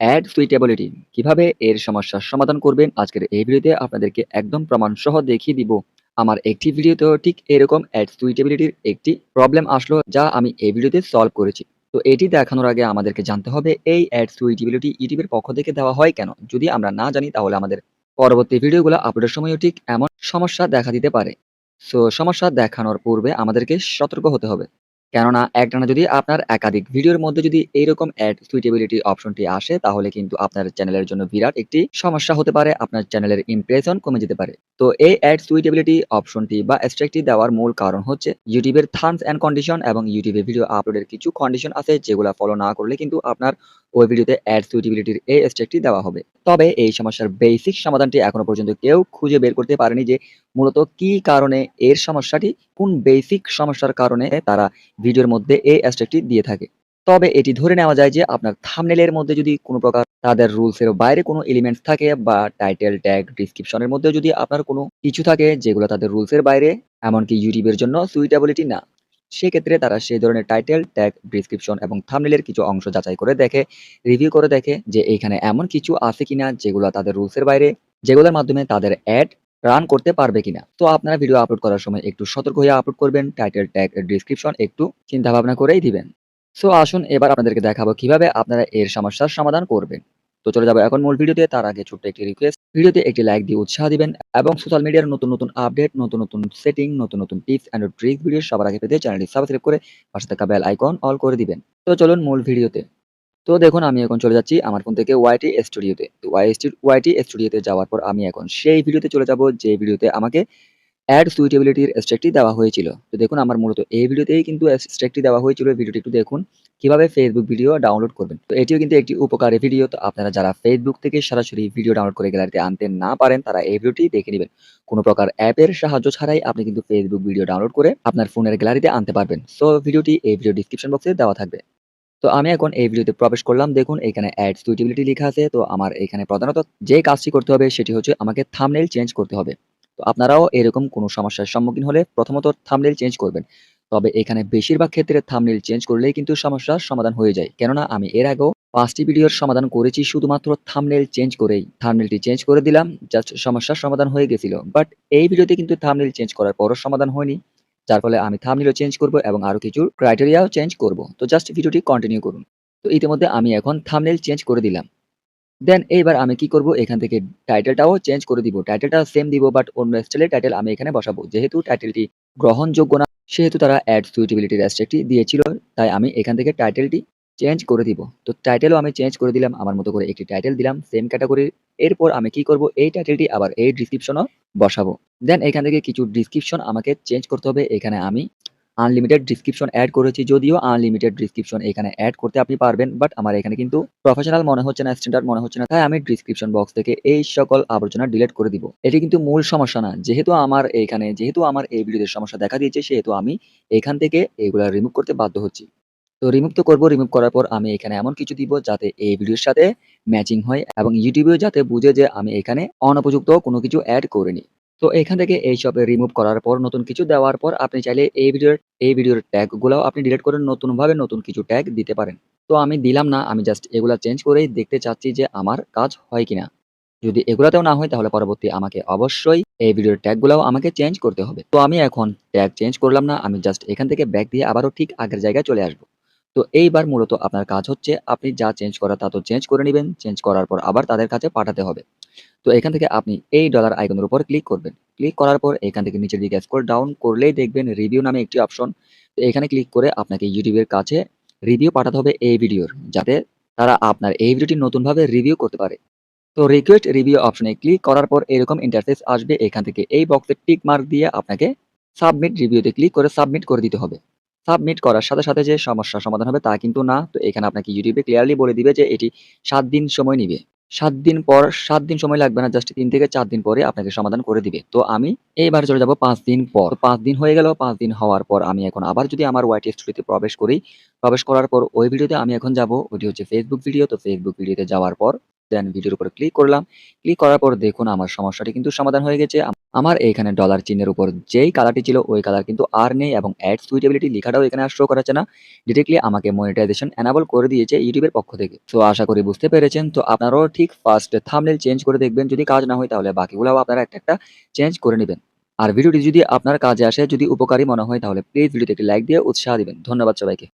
Add suitability কীভাবে এর সমস্যার সমাধান করবেন? আজকের এই ভিডিওতে আপনাদেরকে একদম প্রমাণ সহ দেখিয়ে দিব। আমার একটি ভিডিওতেও ঠিক এরকম অ্যাড সুইটেবিলিটির একটি প্রবলেম আসলো যা আমি এই ভিডিওতে সলভ করেছি। তো এটি দেখানোর আগে আমাদেরকে জানতে হবে, এই অ্যাড সুইটেবিলিটি ইউটিউবের পক্ষ থেকে দেওয়া হয় কেন? যদি আমরা না জানি, তাহলে আমাদের পরবর্তী ভিডিওগুলো আপলোডের সময়ও ঠিক এমন সমস্যা দেখা দিতে পারে। সো সমস্যা দেখানোর পূর্বে আমাদেরকে সতর্ক হতে হবে। কেননা একটানা যদি আপনার একাধিক ভিডিওর মধ্যে যদি এইরকম অ্যাড সুইটেবিলিটি অপশনটি আসে, তাহলে কিন্তু আপনার চ্যানেলের জন্য বিরাট একটি সমস্যা হতে পারে, আপনার চ্যানেলের ইমপ্রেশন কমে যেতে পারে। তো এই অ্যাড সুইটেবিলিটি অপশনটি বা স্ট্রেকটি দেওয়ার মূল কারণ হচ্ছে ইউটিউবের থার্মস অ্যান্ড কন্ডিশন এবং ইউটিউবে ভিডিও আপলোডের কিছু কন্ডিশন আছে যেগুলো ফলো না করলে কিন্তু আপনার ওই ভিডিওতে অ্যাড সুইটেবিলিটির এই স্ট্রাইকটি দেওয়া হবে। তবে এই সমস্যার বেসিক সমাধানটি এখনও পর্যন্ত কেউ খুঁজে বের করতে পারেনি যে মূলত কি কারণে এর সমস্যাটি, কোন বেসিক সমস্যার কারণে তারা ভিডিওর মধ্যে এই অ্যাস্ট্রাকটি দিয়ে থাকে। তবে এটি ধরে নেওয়া যায় যে আপনার থামনেলের মধ্যে যদি কোনো প্রকার তাদের রুলস এর বাইরে কোনো এলিমেন্টস থাকে বা টাইটেল ট্যাগ ডিসক্রিপশনের মধ্যে যদি আপনার কোনো কিছু থাকে যেগুলো তাদের রুলসের বাইরে, এমনকি ইউটিউবের জন্য সুইটেবিলিটি না সেক্ষেত্রে তারা সেই ধরনের টাইটেল ট্যাগ ডিসক্রিপশন এবং থাম্বনেলের কিছু অংশ যাচাই করে দেখে রিভিউ করে দেখে যে এইখানে এমন কিছু আছে কিনা যেগুলো তাদের রুলসের বাইরে, যেগুলোর মাধ্যমে তাদের অ্যাড রান করতে পারবে কিনা। তো আপনারা ভিডিও আপলোড করার সময় একটু সতর্ক হয়ে আপলোড করবেন টাইটেল ট্যাগ ডিসক্রিপশন একটু চিন্তা ভাবনা করেই দিবেন। সো আসুন এবার আপনাদেরকে দেখাবো কীভাবে আপনারা এর সমস্যার সমাধান করবেন। তো চলে যাব এখন মূল ভিডিওতে। তার আগে ছোট্ট একটি রিকোয়েস্ট ভিডিওতে একটি লাইক দিয়ে উৎসাহ দিবেন এবং সোশ্যাল মিডিয়ার নতুন নতুন আপডেট নতুন নতুন সেটিং নতুন নতুন টিপস অ্যান্ড ট্রিক ভিডিও সবার আগে পেতে চ্যানেলটি সাবস্ক্রাইব করে পাশে থাকা বেল আইকন অল করে দিবেন। তো চলুন মূল ভিডিওতে। তো দেখুন, আমি এখন চলে যাচ্ছি আমার ফোন থেকে ওয়াইটি স্টুডিওতে তো। ওয়াইটি স্টুডিওতে যাওয়ার পর আমি এখন সেই ভিডিওতে চলে যাব। যে ভিডিওতে আমাকে অ্যাড সুইটেবিলিটির স্ট্রেকটি দেওয়া হয়েছিল। তো দেখুন, আমার মূলত এই ভিডিওতেই কিন্তু স্ট্রেকটি দেওয়া হয়েছিল। ভিডিওটি একটু দেখুন, কীভাবে ফেসবুক ভিডিও ডাউনলোড করবেন। তো এটিও কিন্তু একটি উপকারী ভিডিও তো আপনারা যারা ফেসবুক থেকে সরাসরি ভিডিও ডাউনলোড করে গ্যালারিতে আনতে না পারেন, তারা এই ভিডিওটি দেখে নেবেন। কোনো প্রকার অ্যাপের সাহায্য ছাড়াই আপনি কিন্তু ফেসবুক ভিডিও ডাউনলোড করে আপনার ফোনের গ্যালারিতে আনতে পারবেন। সো ভিডিওটি এই ভিডিও ডিসক্রিপশন বক্সে দেওয়া থাকবে। তো আমি এখন এই ভিডিওতে প্রবেশ করলাম। দেখুন, এখানে অ্যাড সুইটেবিলিটি লেখা আছে। তো আমার এখানে প্রধানত যে কাজটি করতে হবে, সেটি হচ্ছে আমাকে থামনেল চেঞ্জ করতে হবে। তো আপনারাও এরকম কোনো সমস্যার সম্মুখীন হলে প্রথমত থামনেল চেঞ্জ করবেন। তবে এখানে বেশিরভাগ ক্ষেত্রে থামনেল চেঞ্জ করলেই কিন্তু সমস্যার সমাধান হয়ে যায়। কেননা আমি এর আগেও পাঁচটি ভিডিওর সমাধান করেছি, শুধুমাত্র থামনেল চেঞ্জ করেই। থামনেলটি চেঞ্জ করে দিলাম জাস্ট সমস্যার সমাধান হয়ে গেছিল। বাট এই ভিডিওতে কিন্তু থামনেল চেঞ্জ করার পরও সমাধান হয়নি। যার ফলে আমি থামনেলও চেঞ্জ করব এবং আরও কিছু ক্রাইটেরিয়াও চেঞ্জ করব। তো জাস্ট ভিডিওটি কন্টিনিউ করুন। তো ইতিমধ্যে আমি এখন থামনেল চেঞ্জ করে দিলাম। দেন এইবার আমি কি করব? এখান থেকে টাইটেলটাও চেঞ্জ করে দিব। টাইটেলটা সেম দিব বাট অন্য স্টাইলের টাইটেল আমি এখানে বসাবো। যেহেতু টাইটেলটি গ্রহণযোগ্য না, সেহেতু তারা অ্যাড সুইটেবিলিটি রেস্ট্রিক্টটি দিয়েছিল, তাই আমি এখান থেকে টাইটেলটি চেঞ্জ করে দিব। তো টাইটেলও আমি চেঞ্জ করে দিলাম, আমার মতো করে একটি টাইটেল দিলাম সেম ক্যাটাগরির এরপর আমি কি করব? এই টাইটেলটি আবার এই ডিসক্রিপশনও বসাবো। দেন এখান থেকে কিছু ডিসক্রিপশন আমাকে চেঞ্জ করতে হবে। এখানে আমি আনলিমিটেড ডিসক্রিপশন অ্যাড করেছি যদিও আনলিমিটেড ডিসক্রিপশন এখানে অ্যাড করতে আপনি পারবেন বাট আমার এখানে কিন্তু প্রফেশনাল মনে হচ্ছে না স্ট্যান্ডার্ড মনে হচ্ছে না, তাই আমি ডিসক্রিপশন বক্স থেকে এই সকল আবর্জনা ডিলিট করে দিব। এটি কিন্তু মূল সমস্যা না, যেহেতু আমার এখানে, যেহেতু আমার এই ভিডিওতে সমস্যা দেখা দিয়েছে, সেহেতু আমি এখান থেকে এগুলা রিমুভ করতে বাধ্য হচ্ছি। তো রিমুভ তো করব রিমুভ করার পর আমি এখানে এমন কিছু দিব যাতে এই ভিডিওর সাথে ম্যাচিং হয় এবং ইউটিউবেও যাতে বুঝে যে আমি এখানে অনুপযুক্ত কোনো কিছু অ্যাড করিনি। তো এখান থেকে এইসব রিমুভ করার পর, নতুন কিছু দেওয়ার পর, আপনি চাইলে এই ভিডিওর এই ভিডিওর ট্যাগ গুলাও আপনি ডিলিট করে নতুনভাবে নতুন কিছু ট্যাগ দিতে পারেন। তো আমি দিলাম না, আমি জাস্ট এগুলা চেঞ্জ করেই দেখতে চাচ্ছি যে আমার কাজ হয় কিনা। যদি এগুলাতেও না হয়, তাহলে পরবর্তী আমাকে অবশ্যই এই ভিডিওর ট্যাগগুলোও আমাকে চেঞ্জ করতে হবে। তো আমি এখন ট্যাগ চেঞ্জ করলাম না, আমি জাস্ট এখান থেকে ব্যাক দিয়ে আবারও ঠিক আগের জায়গায় চলে আসব। তো এইবার মূলত আপনার কাজ হচ্ছে, আপনি যা চেঞ্জ করা তা তো চেঞ্জ করে নেবেন চেঞ্জ করার পর আবার তাদের কাছে পাঠাতে হবে। তো এখান থেকে আপনি এই ডলার আইকনের উপর ক্লিক করবেন। ক্লিক করার পর এখান থেকে নিচের দিকে স্ক্রল ডাউন করলেই দেখবেন রিভিউ নামে একটি অপশন তো এখানে ক্লিক করে আপনাকে ইউটিউবের কাছে রিভিউ পাঠাতে হবে এই ভিডিওর, যাতে তারা আপনার এই ভিডিওটি নতুনভাবে রিভিউ করতে পারে। তো রিকোয়েস্ট রিভিউ অপশনে ক্লিক করার পর এরকম ইন্টারফেস আসবে এখান থেকে। এই বক্সে টিক মার্ক দিয়ে আপনাকে সাবমিট রিভিউতে ক্লিক করে সাবমিট করে দিতে হবে। সাবমিট করার সাথে সাথে যে সমস্যার সমাধান হবে তা কিন্তু না। তো এখানে আপনাকে ইউটিউবে ক্লিয়ারলি বলে দিবে যে এটি সাত দিন সময় নিবে। সাত দিন পর, সাত দিন সময় লাগবে না জাস্ট তিন থেকে চার দিন পরে আপনাকে সমাধান করে দিবে। তো আমি এইবার চলে যাব পাঁচ দিন পর। পাঁচ দিন হয়ে গেল, পাঁচ দিন হওয়ার পর আমি এখন আবার যদি আমার ওয়াইট স্টুডিওতে প্রবেশ করি, প্রবেশ করার পর ওই ভিডিওতে আমি এখন যাব, ওইটি হচ্ছে ফেসবুক ভিডিও তো ফেসবুক ভিডিওতে যাওয়ার পর দেন ভিডিওর উপর ক্লিক করলাম। ক্লিক করার পর দেখুন আমার সমস্যাটি কিন্তু সমাধান হয়ে গেছে। আমার এইখানে ডলার চিহ্নের উপর যেই কালারটি ছিল, ওই কালার কিন্তু আর নেই এবং অ্যাড সুইটেবিলিটি লেখাটাও এখানে আর শো করাচ্ছে না। ডিরেক্টলি আমাকে মনিটাইজেশন অ্যানাবল করে দিয়েছে ইউটিউবের পক্ষ থেকে। তো আশা করি বুঝতে পেরেছেন। তো আপনারাও ঠিক ফার্স্ট থামনেল চেঞ্জ করে দেখবেন। যদি কাজ না হয় তাহলে বাকিগুলোও আপনারা একটা একটা চেঞ্জ করে নেবেন। আর ভিডিওটি যদি আপনার কাজে আসে, যদি উপকারী মনে হয় তাহলে প্লিজ ভিডিওতে একটি লাইক দিয়ে উৎসাহ দিবেন। ধন্যবাদ সবাইকে।